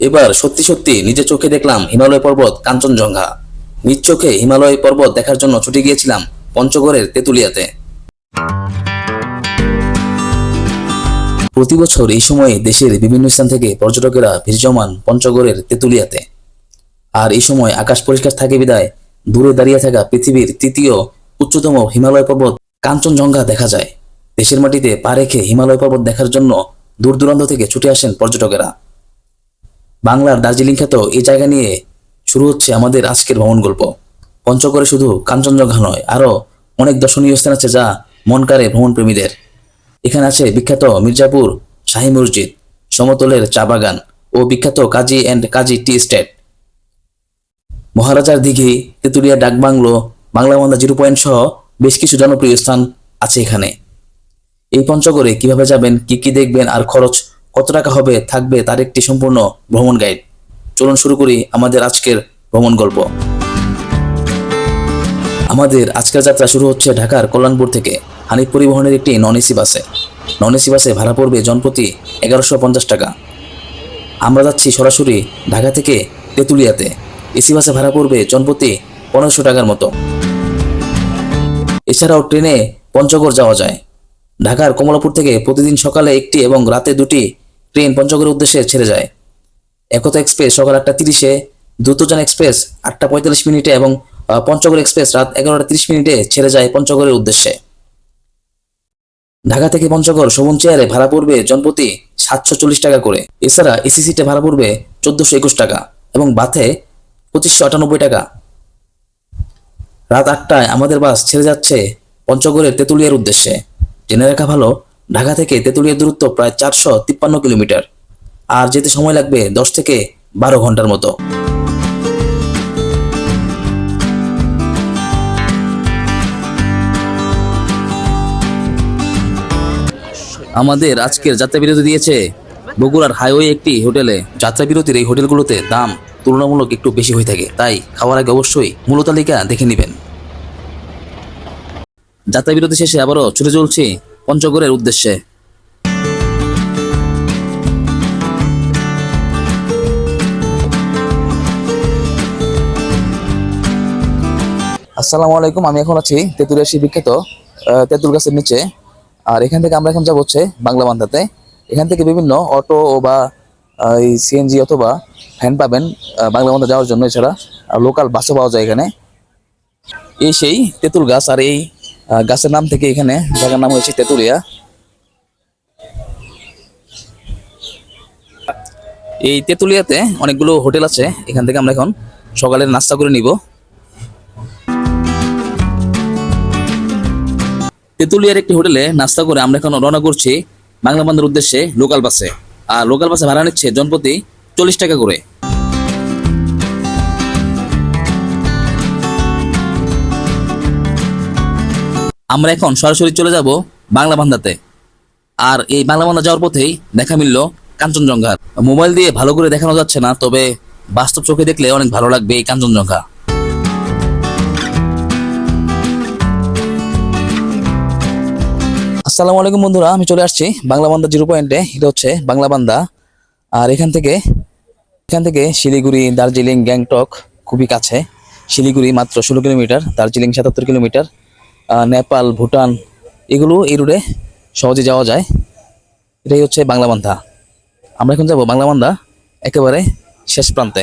এবার সত্যি সত্যি নিজে চোখে দেখলাম হিমালয় পর্বত কাঞ্চনজঙ্ঘা। নিজ চোখে হিমালয় পর্বত দেখার জন্য ছুটে গিয়েছিলাম পঞ্চগড়ের তেঁতুলিয়াতে। প্রতি বছর এই সময়ে দেশের বিভিন্ন স্থান থেকে পর্যটকেরা ভিড় জমান পঞ্চগড়ের তেঁতুলিয়াতে। আর এই সময় আকাশ পরিষ্কার থাকে বিদায়, দূরে দাঁড়িয়ে থাকা পৃথিবীর তৃতীয় উচ্চতম হিমালয় পর্বত কাঞ্চনজঙ্ঘা দেখা যায়। দেশের মাটিতে পা রেখে হিমালয় পর্বত দেখার জন্য দূর দূরান্ত থেকে ছুটে আসেন পর্যটকেরা। বাংলার দার্জিলিং খ্যাত এই জায়গা নিয়ে শুরু হচ্ছে আমাদের আজকের ভ্রমণ গল্প। পঞ্চগড়ে শুধু কাঞ্চনজঙ্ঘা নয় আরও অনেক দর্শনীয় স্থান আছে যা মন কাড়ে ভ্রমণ প্রেমীদের এখানে আছে বিখ্যাত মির্জাপুর শাহী মসজিদ, সমতলের চা বাগান ও বিখ্যাত Kazi and Kazi tea estate. মহারাজার দিঘি, তেঁতুলিয়া ডাকবাংলো বাংলাবান্ধা জিরো পয়েন্ট সহ বেশ কিছু জনপ্রিয় স্থান আছে এখানে। এই পঞ্চগড়ে কীভাবে যাবেন, কি কি দেখবেন, আর খরচ কত টাকা হবে, থাকবে তার একটি সম্পূর্ণ ভ্রমণ গাইড চলুন শুরু করি আমাদের আজকের ভ্রমণ গল্প। আমাদের আজকের যাত্রা শুরু হচ্ছে ঢাকার কল্যাণপুর থেকে। হানিফ পরিবহনের একটি নন এসি বাসে। নন এসি বাসে ভাড়া পড়বে জনপ্রতি এগারোশো পঞ্চাশ টাকা। আমরা যাচ্ছি সরাসরি ঢাকা থেকে তেঁতুলিয়াতে। এসি বাসে ভাড়া পড়বে জনপ্রতি পনেরোশো টাকার মতো। এছাড়াও ট্রেনে পঞ্চগড় যাওয়া যায়। ঢাকার কমলাপুর থেকে প্রতিদিন সকালে একটি এবং রাতে দুটি ট্রেন পঞ্চগড়ের উদ্দেশ্যে ছেড়ে যায়। একতা এক্সপ্রেস সকাল আটটা তিরিশে, দ্রুতযান এক্সপ্রেস আটটা পঁয়তাল্লিশ মিনিটে এবং পঞ্চগড় এক্সপ্রেস রাত এগারোটা তিরিশ মিনিটে ছেড়ে যায় পঞ্চগড়ের উদ্দেশ্যে। ঢাকা থেকে পঞ্চগড় শোভন চেয়ারে ভাড়া পড়বে জনপ্রতি সাতশো চল্লিশ টাকা করে। এছাড়া এসি সিটে ভাড়া পড়বে চোদ্দশো একুশ টাকা এবং বাথে পঁচিশশো আটানব্বই টাকা। রাত আটটায় আমাদের বাস ছেড়ে যাচ্ছে পঞ্চগড়ের তেঁতুলিয়ার উদ্দেশ্যে। জেনে রাখা ভালো ঢাকা থেকে তেঁতুলিয়ার দূরত্ব প্রায় চারশো তিপ্পান্ন কিলোমিটার। আর যেতে সময় লাগবে দশ থেকে বারো ঘণ্টার মতো। আমাদের আজকের যাত্রা বিরতি দিয়েছে বগুড়ার হাইওয়ে একটি হোটেলে। যাত্রা বিরতির এই হোটেলগুলোতে দাম তুলনামূলক একটু বেশি হয়ে থাকে, তাই খাওয়ার আগে অবশ্যই মূল তালিকা দেখে নেবেন। যাত্রা বিরতি শেষে আবারও ছুটে চলছি পঞ্চগড়ের উদ্দেশ্যে। আসসালামু আলাইকুম, আমি এখন আছি তেঁতুলিয়াসি বিখ্যাত তেঁতুল গাছের নিচে। আর এখান থেকে আমরা এখন যাব হচ্ছে বাংলা বান্ধাতে। এখান থেকে বিভিন্ন অটো বা এই সিএনজি অথবা ভ্যান পাবেন বাংলা বান্ধা যাওয়ার জন্য এছাড়া। লোকাল বাসও পাওয়া যায় এখানে। এই সেই তেঁতুল গাছ আর এই গাছের নাম থেকে এখানে, জায়গার নাম হয়েছে তেঁতুলিয়া। এই তেঁতুলিয়াতে অনেকগুলো হোটেল আছে, এখান থেকে আমরা এখন সকালের নাস্তা করে নিব। তেঁতুলিয়ার একটি হোটেলে নাস্তা করে আমরা এখন রওনা করছি বাংলা বান্ধার উদ্দেশ্যে লোকাল বাসে। আর লোকাল বাসে ভাড়া নিচ্ছে জনপ্রতি চল্লিশ টাকা করে। আমরা এখন সরাসরি চলে যাব বাংলা বান্ধাতে আর এই বাংলা বান্ধা যাওয়ার পথেই দেখা মিলল কাঞ্চনজঙ্ঘার। মোবাইল দিয়ে ভালো করে দেখানো যাচ্ছে না, তবে বাস্তব চোখে দেখলে অনেক ভালো লাগবে এই কাঞ্চনজঙ্ঘা। আসসালামু আলাইকুম বন্ধুরা, আমি চলে আসছি বাংলা বান্দা জিরো পয়েন্টে, এটা হচ্ছে বাংলা বান্দা। আর এখান থেকে এখান থেকে শিলিগুড়ি, দার্জিলিং, গ্যাংটক খুবই কাছে। শিলিগুড়ি মাত্র ষোলো কিলোমিটার, দার্জিলিং সাতাত্তর কিলোমিটার। নেপাল, ভুটান, এগুলো এই রুটে সহজে যাওয়া যায়। এটাই হচ্ছে বাংলা বান্ধা আমরা এখন যাব বাংলা বান্ধা একেবারে শেষ প্রান্তে।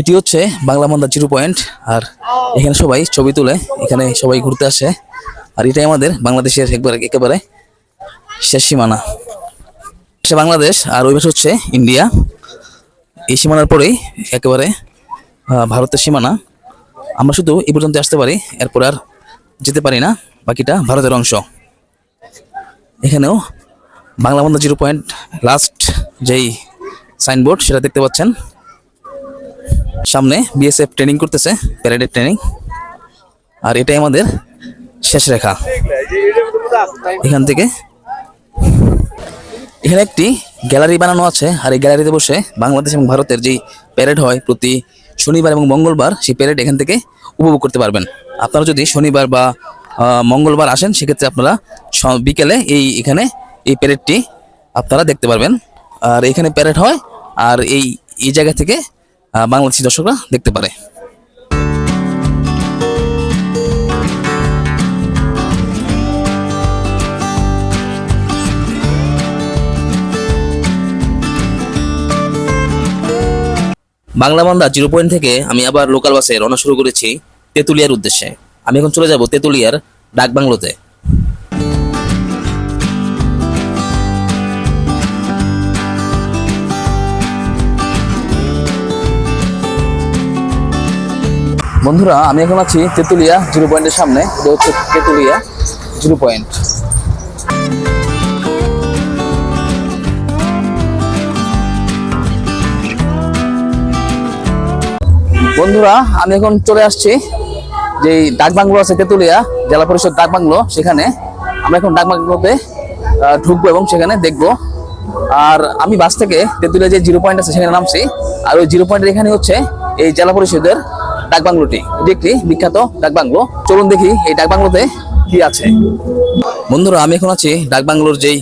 এটি হচ্ছে বাংলা মান্দা জিরো পয়েন্ট, আর এখানে সবাই ছবি তুলে, এখানে সবাই ঘুরতে আসে। আর এটাই আমাদের বাংলাদেশের একবারে একেবারে শেষ সীমানা। সে বাংলাদেশ, আর ওই পাশে হচ্ছে ইন্ডিয়া। এই সীমানার পরেই একেবারে ভারতের সীমানা। আমরা শুধু এই পর্যন্ত আসতে পারি। এরপর আর যেতে পারি না। বাকিটা ভারতের অংশ। এখানেও Banglabandha zero point last যেই সাইনবোর্ড সেটা দেখতে পাচ্ছেন। সামনে বিএসএফ ট্রেনিং করতেছে প্যারেডের ট্রেনিং আর এটাই আমাদের শেষ রেখা। এখান থেকে এখানে একটি গ্যালারি বানানো আছে। আর এই গ্যালারিতে বসে বাংলাদেশ এবং ভারতের যেই প্যারেড হয় প্রতি শনিবার এবং মঙ্গলবার সেই প্যারেড এখান থেকে উপভোগ করতে পারবেন। আপনারা যদি শনিবার বা মঙ্গলবার আসেন, সেক্ষেত্রে আপনারা বিকেলে এই, এখানে এই প্যারেডটি আপনারা দেখতে পারবেন। আর এখানে প্যারেড হয়, আর এই এই জায়গা থেকে বাংলাদেশি দর্শকরা দেখতে পারে। বাংলা বান্দা জিরো পয়েন্ট থেকে আমি আবার লোকাল বাসে রওনা শুরু করেছি তেতুলিয়ার উদ্দেশ্যে। আমি এখন চলে যাব তেতুলিয়ার ডাক বাংলোতে বন্ধুরা, আমি এখন আছি তেতুলিয়া জিরো পয়েন্টের সামনে। এটা হচ্ছে তেতুলিয়া জিরো পয়েন্ট। বন্ধুরা আমি এখন চলে আসছি যে ডাক বাংলো আছে তেতুলিয়া জেলা পরিষদ ডাক বাংলো সেখানে আমরা এখন ডাক বাংলোতে ঢুকবো এবং সেখানে দেখব। আর আমি বাস থেকে তেতুলিয়া যে জিরো পয়েন্ট আছে সেখানে নামছি। আর ওই জিরো পয়েন্টের এখানে হচ্ছে এই জেলা পরিষদের ডাক বাংলোটি। এটি একটি বিখ্যাত ডাক বাংলো। চলুন দেখি এই ডাক বাংলোতে কি আছে। বন্ধুরা আমি এখন আছি ডাক বাংলোর যেই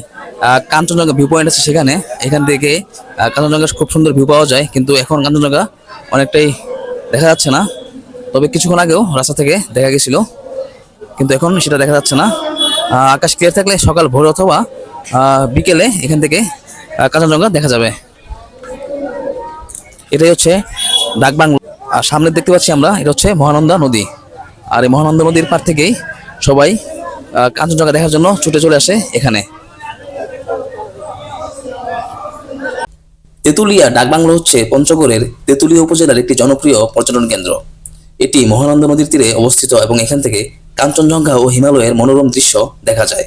কাঞ্চনজঙ্ঘা ভিউ পয়েন্ট আছে সেখানে। এখান থেকে আহ, কাঞ্চনজঙ্ঘার খুব সুন্দর ভিউ পাওয়া যায়। কিন্তু এখন কাঞ্চনজঙ্ঘা অনেকটাই দেখা যাচ্ছে না। তবে কিছুক্ষণ আগেও রাস্তা থেকে দেখা গেছিল। কিন্তু এখন সেটা দেখা যাচ্ছে না। আকাশ ক্লিয়ার থাকলে সকাল ভোর অথবা বিকেলে এখান থেকে কাঞ্চনজঙ্ঘা দেখা যাবে। এটাই হচ্ছে ডাকবাংলো আর সামনে দেখতে পাচ্ছি আমরা, এটা হচ্ছে মহানন্দা নদী। আর এই মহানন্দা নদীর পার থেকেই সবাই কাঞ্চনজঙ্ঘা দেখার জন্য ছুটে চলে আসে এখানে। তেঁতুলিয়া ডাকবাংলো হচ্ছে পঞ্চগড়ের তেঁতুলিয়া উপজেলার একটি জনপ্রিয় পর্যটন কেন্দ্র। এটি মহানন্দা নদীর তীরে অবস্থিত এবং এখান থেকে কাঞ্চনজঙ্ঘা ও হিমালয়ের মনোরম দৃশ্য দেখা যায়।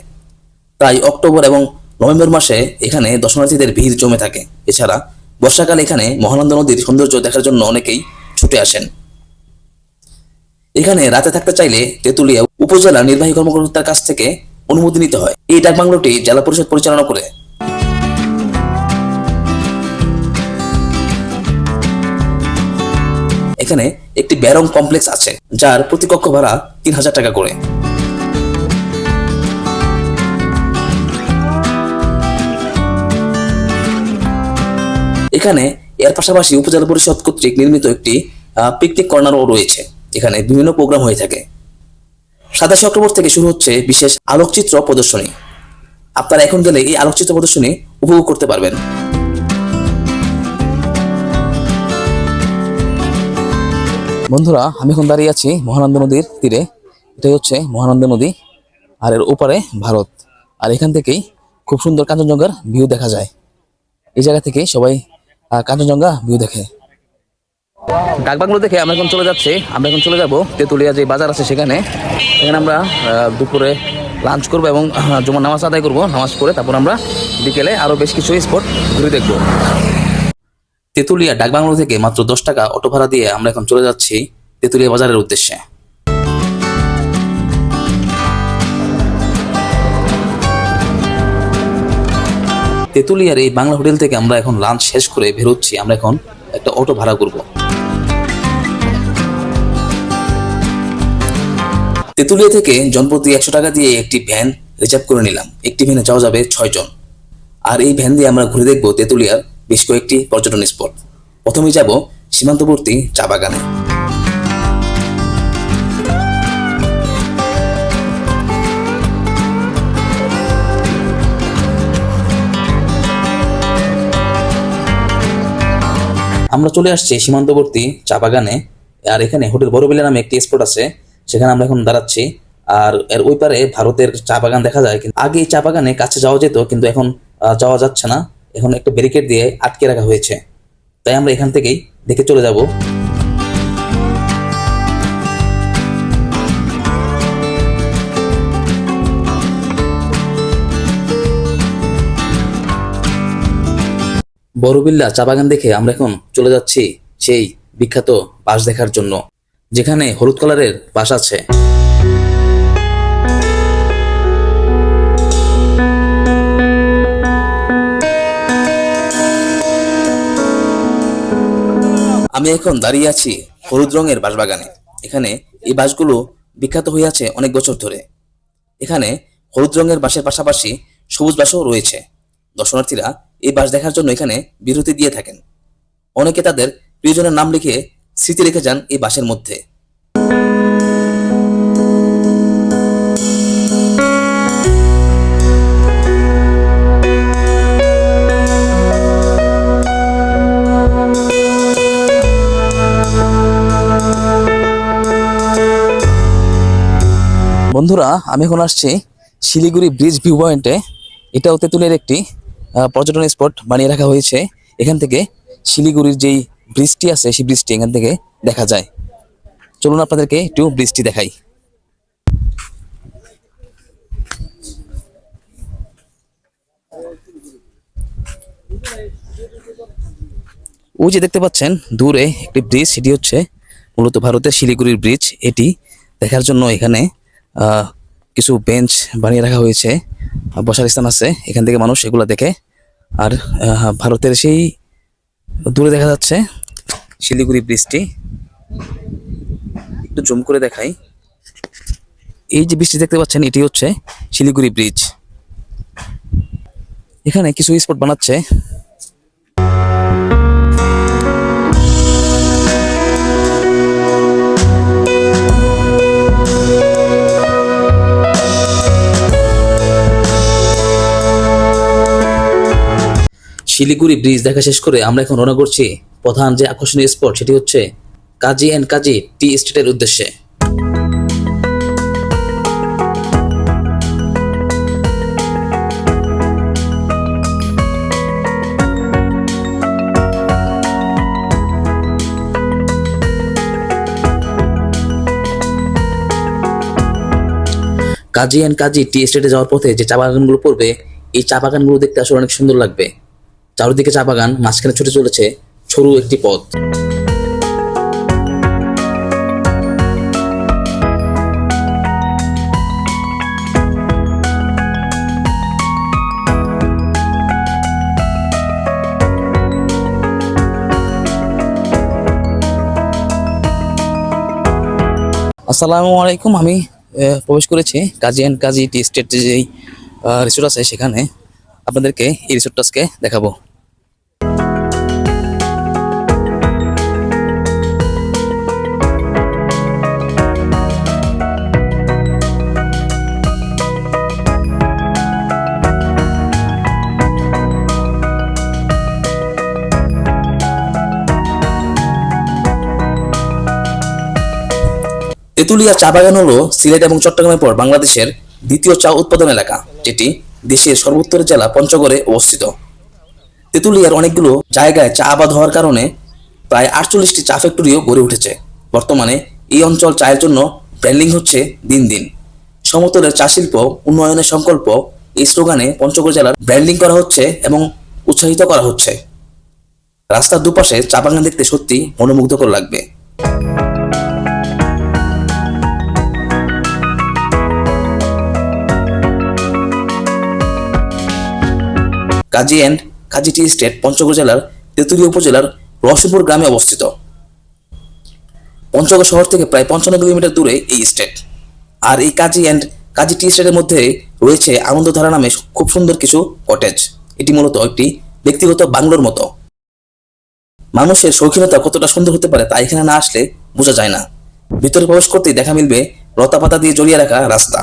তাই অক্টোবর এবং নভেম্বর মাসে এখানে দর্শনার্থীদের ভিড় জমে থাকে। এছাড়া বর্ষাকালে এখানে মহানন্দা নদীর সৌন্দর্য দেখার জন্য অনেকেই ছুটে আসেন। এখানে রাতে থাকতে চাইলে তেঁতুলিয়া উপজেলা নির্বাহী কর্মকর্তার কাছ থেকে অনুমতি নিতে হয়। এই ডাকবাংলোটি জেলা পরিষদ পরিচালনা করে এখানে একটি ব্যারং কমপ্লেক্স আছে, যার প্রতিকক্ষ ভাড়া তিন হাজার টাকা করে। এখানে এর পাশাপাশি উপজেলা পরিষদ কর্তৃক নির্মিত একটি পিকনিক কর্নারও রয়েছে। এখানে বিভিন্ন প্রোগ্রাম হয়ে থাকে। সাতাশে অক্টোবর থেকে শুরু হচ্ছে বিশেষ আলোকচিত্র প্রদর্শনী। আপনারা এখন গেলে এই আলোকচিত্র প্রদর্শনী উপভোগ করতে পারবেন। বন্ধুরা, আমি এখন দাঁড়িয়ে আছি মহানন্দ নদীর তীরে। এটাই হচ্ছে মহানন্দ নদী, আর এর ওপারে ভারত। আর এখান থেকেই খুব সুন্দর কাঞ্চনজঙ্ঘার ভিউ দেখা যায়। এই জায়গা থেকে সবাই কাঞ্চনজঙ্ঘা ভিউ দেখে। ডাকবাংলো দেখে আমরা এখন চলে যাচ্ছি। আমরা এখন চলে যাব তেঁতুলিয়া যে বাজার আছে সেখানে। সেখানে আমরা দুপুরে লাঞ্চ করব এবং জুমার নামাজ আদায় করব। নামাজ পড়ে তারপর আমরা বিকেলে আরও বেশ কিছু স্পট ঘুরে দেখব। তেঁতুলিয়া ডাকবাংলো থেকে মাত্র দশ টাকা অটো ভাড়া দিয়ে আমরা এখন চলে যাচ্ছি তেঁতুলিয়া বাজারের উদ্দেশ্যে। তেঁতুলিয়ার এই বাংলা হোটেল থেকে আমরা এখন লাঞ্চ শেষ করে বেরোচ্ছি, আমরা এখন একটা অটো ভাড়া করব। তেঁতুলিয়া থেকে জনপ্রতি একশো টাকা দিয়ে একটি ভ্যান রিজার্ভ করে নিলাম। একটি ভ্যানে যাওয়া যাবে ছয় জন আর এই ভ্যান দিয়ে আমরা ঘুরে দেখব তেঁতুলিয়ার বেশ কয়েকটি পর্যটন স্পট প্রথমে যাব সীমান্তবর্তী চা বাগানে। আমরা চলে আসছি সীমান্তবর্তী চা বাগানে, আর এখানে হোটেল বড়বিলা নামে একটি স্পট আছে, সেখানে আমরা এখন দাঁড়াচ্ছি। আর এর ওই পারে ভারতের চা বাগান দেখা যায়, কিন্তু আগে চা বাগানে কাছে যাওয়া যেত, কিন্তু এখন যাওয়া যাচ্ছে না। এখন একটা ব্যারিকেড দিয়ে আটকে রাখা হয়েছে। তাই আমরা এখান থেকেই দেখে চলে যাব। বড়বিল্লা চা বাগান দেখে আমরা এখন চলে যাচ্ছি সেই বিখ্যাত বাস দেখার জন্য, যেখানে হলুদ কালারের বাস আছে। আমি এখন দাঁড়িয়ে আছি হলুদ রঙের বাঁশবাগানে এখানে এই বাঁশগুলো বিখ্যাত হয়ে আছে অনেক বছর ধরে। এখানে হলুদ রঙের বাঁশের পাশাপাশি সবুজ বাঁশও রয়েছে। দর্শনার্থীরা এই বাঁশ দেখার জন্য এখানে বিরতি দিয়ে থাকেন। অনেকে তাদের প্রিয়জনের নাম লিখে স্মৃতি রেখে যান এই বাঁশের মধ্যে। বন্ধুরা, আমি এখন আসছি শিলিগুড়ি ব্রিজ ভিউ পয়েন্টে এটাও তেঁতুলের একটি পর্যটন স্পট বানিয়ে রাখা হয়েছে। এখান থেকে শিলিগুড়ির যেই ব্রিজটি আছে, সেই ব্রিজটি এখান থেকে দেখা যায়। চলুন আপনাদেরকে একটু ব্রিজটি দেখাই। ওই যে দেখতে পাচ্ছেন, দূরে একটি ব্রিজ, সেটি হচ্ছে মূলত ভারতের শিলিগুড়ির ব্রিজ। এটি দেখার জন্য এখানে কিছু বেঞ্চ বানিয়ে রাখা হয়েছে। বসার স্থান আছে। এখান থেকে মানুষ এগুলো দেখে। আর ভারতের সেই দূরে দেখা যাচ্ছে শিলিগুড়ি ব্রিজটি। একটু জুম করে দেখাই। এই যে ব্রিজটি দেখতে পাচ্ছেন, এটি হচ্ছে শিলিগুড়ি ব্রিজ। এখানে কিছু স্পট বানাচ্ছে। শিলিগুড়ি ব্রিজ দেখা শেষ করে আমরা এখন রওনা করছি। প্রধান যে আকর্ষণীয় স্পট সেটি হচ্ছে কাজী অ্যান্ড কাজী টি স্টেটের উদ্দেশ্যে। কাজী অ্যান্ড কাজী টি স্টেটে যাওয়ার পথে যে চা বাগানগুলো পড়বে, এই চা বাগানগুলো দেখতে আসলে অনেক সুন্দর লাগবে। চারিদিকে চা বাগান মাঝখানে ছুটে চলেছে সরু একটি পথ। আসসালামু আলাইকুম, আমি প্রবেশ করেছি Kazi and Kazi tea estate যেই রিসোর্ট আছে সেখানে। আপনাদেরকে এই রিসোর্টটা আজকে দেখাবো। তেঁতুলিয়া চা বাগান হলো সিলেট এবং চট্টগ্রামের পর বাংলাদেশের দ্বিতীয় চা উৎপাদন এলাকা, যেটি দেশের সর্বোত্তরের জেলা পঞ্চগড়ে অবস্থিত। তেঁতুলিয়ার অনেকগুলো জায়গায় চা আবাদ হওয়ার কারণে প্রায় আটচল্লিশটি চা ফ্যাক্টরিও গড়ে উঠেছে। বর্তমানে এই অঞ্চল চায়ের জন্য ব্র্যান্ডিং হচ্ছে দিন দিন। সমতলের চা শিল্প, উন্নয়নের সংকল্প এই স্লোগানে পঞ্চগড় জেলার ব্র্যান্ডিং করা হচ্ছে এবং উৎসাহিত করা হচ্ছে। রাস্তার দুপাশে চা বাগান দেখতে সত্যি মনোমুগ্ধকর লাগবে। Kazi and Kazi tea estate Panchagarh জেলার তেঁতুলিয়া উপজেলার রসিপুর গ্রামে অবস্থিত। পঞ্চগড় শহর থেকে প্রায় পঞ্চান্ন কিলোমিটার দূরে এই স্টেট। আর এই কাজী অ্যান্ড কাজী টি স্টেটের মধ্যে রয়েছে আনন্দধারা নামে খুব সুন্দর কিছু কটেজ এটি মূলত একটি ব্যক্তিগত বাংলোর মতো। মানুষের শৌখিনতা কতটা সুন্দর হতে পারে তা এখানে না আসলে বোঝা যায় না। ভিতরে প্রবেশ করতেই দেখা মিলবে লতা পাতা দিয়ে জড়িয়ে রাখা রাস্তা।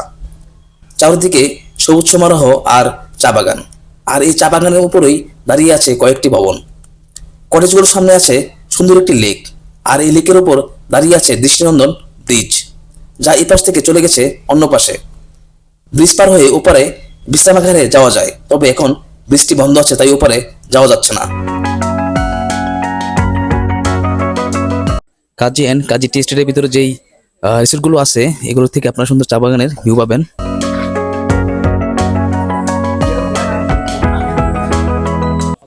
চারিদিকে সবুজ সমারোহ আর চা বাগান। আর এই চা বাগানের উপরেই দাঁড়িয়ে আছে কয়েকটি ভবন। কটেজগুলোর সামনে আছে সুন্দর একটি লেক আর এই লেকের উপর দাঁড়িয়ে আছে দৃষ্টিনন্দন ব্রিজ, যা এই পাশ থেকে চলে গেছে অন্য পাশে। ব্রিজ পার হয়ে ওপারে বিশ্রামাগারে যাওয়া যায়, তবে এখন বৃষ্টি বন্ধ আছে, তাই ওপারে যাওয়া যাচ্ছে না। কাজী অ্যান্ড কাজী টি এস্টেটের ভিতরে যেই রিসোর্টগুলো আছে, এগুলো থেকে আপনারা সুন্দর চা বাগানের ভিউ পাবেন।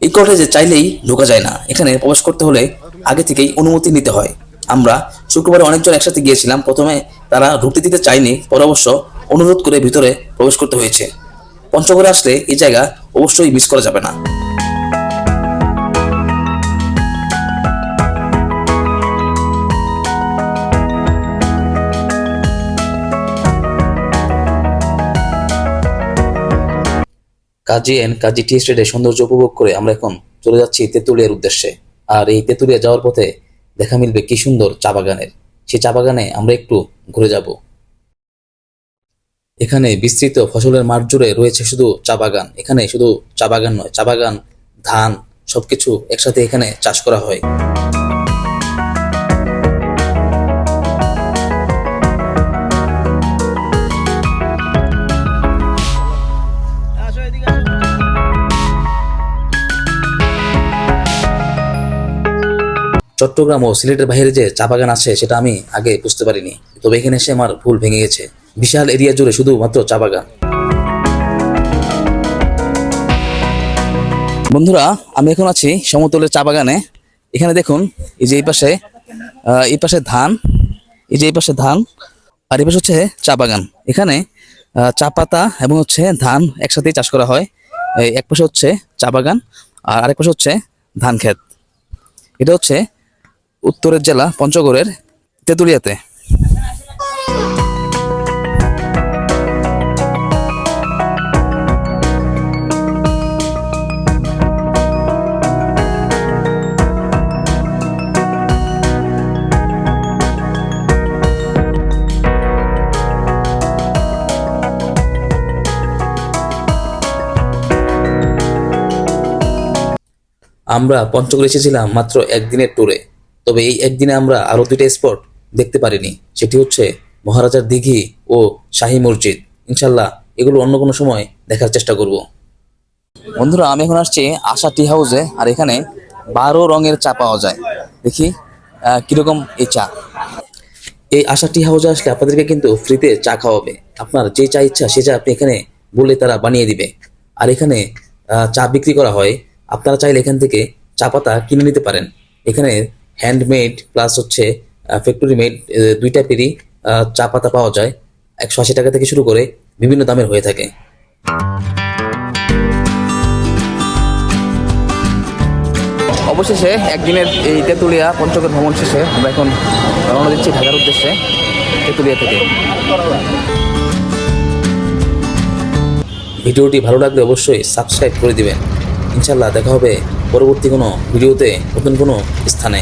এই কটেজে চাইলেই ঢোকা যায় না। এখানে প্রবেশ করতে হলে আগে থেকেই অনুমতি নিতে হয়। আমরা শুক্রবারে অনেকজন একসাথে গিয়েছিলাম। প্রথমে তারা ঢুকতে দিতে চায়নি, পরে অবশ্য অনুরোধ করে ভিতরে প্রবেশ করতে হয়েছে। পঞ্চগড়ে আসলে এই জায়গা অবশ্যই মিস করা যাবে না। কাজী অ্যান্ড কাজী টি স্টেটের সৌন্দর্য উপভোগ করে আমরা এখন চলে যাচ্ছি তেঁতুলিয়ার উদ্দেশ্যে। আর এই তেঁতুলিয়া যাওয়ার পথে দেখা মিলবে কি সুন্দর চা বাগানের। সেই চা বাগানে আমরা একটু ঘুরে যাব। এখানে বিস্তৃত ফসলের মাঠ জুড়ে রয়েছে শুধু চা বাগান। এখানে শুধু চা বাগান নয়, চা বাগান, ধান সবকিছু একসাথে এখানে চাষ করা হয়। চট্টগ্রাম ও সিলেটের বাইরে যে চা বাগান আছে, সেটা আমি আগে বুঝতে পারিনি। তবে এখানে এসে আমার ভুল ভেঙে গেছে। বিশাল এরিয়া জুড়ে শুধু মাত্র চা বাগান। বন্ধুরা, আমি এখন আছি সমতলের চা বাগানে। এখানে দেখুন, এই যে এই পাশে এই পাশে ধান, এই যে এই পাশে ধান, আর এই পাশে হচ্ছে চা বাগান। এখানে চা পাতা এবং হচ্ছে ধান একসাথেই চাষ করা হয়। এক পাশে হচ্ছে চা বাগান, আর আরেক পাশে হচ্ছে ধান ক্ষেত। এটা হচ্ছে উত্তরের জেলা পঞ্চগড়ের তেঁতুলিয়াতে। আমরা পঞ্চগড় এসেছিলাম মাত্র একদিনের ট্যুরে তবে এই একদিনে আমরা আরও দুইটা স্পট দেখতে পারিনি। সেটি হচ্ছে মহারাজার দিঘি ও শাহী মসজিদ। ইনশাল্লাহ এগুলো অন্য কোনো সময় দেখার চেষ্টা করব। বন্ধুরা, আমি এখন আসছি আশা টি হাউসে, আর এখানে বারো রঙের চা পাওয়া যায়। দেখি কীরকম এই চা। এই আশা টি হাউসে আসলে আপনাদেরকে কিন্তু ফ্রিতে চা খাওয়াবে। আপনার যে চা ইচ্ছা, সে চা আপনি এখানে বলে তারা বানিয়ে দিবে। আর এখানে চা বিক্রি করা হয়। আপনারা চাইলে এখান থেকে চা পাতা কিনে নিতে পারেন। এখানে হ্যান্ডমেড প্লাস হচ্ছে ফ্যাক্টরি মেড দুই টাইপেরই চা পাতা পাওয়া যায়। একশো আশি টাকা থেকে শুরু করে বিভিন্ন দামের হয়ে থাকে। অবশেষে একদিনের এই তেঁতুলিয়া পঞ্চগড় ভ্রমণ শেষে আমরা এখন রওনা দিচ্ছি ঢাকার উদ্দেশ্যে তেঁতুলিয়া থেকে। ভিডিওটি ভালো লাগলে অবশ্যই সাবস্ক্রাইব করে দিবেন। ইনশাল্লাহ দেখা হবে পরবর্তী কোনো ভিডিওতে নতুন কোনো স্থানে।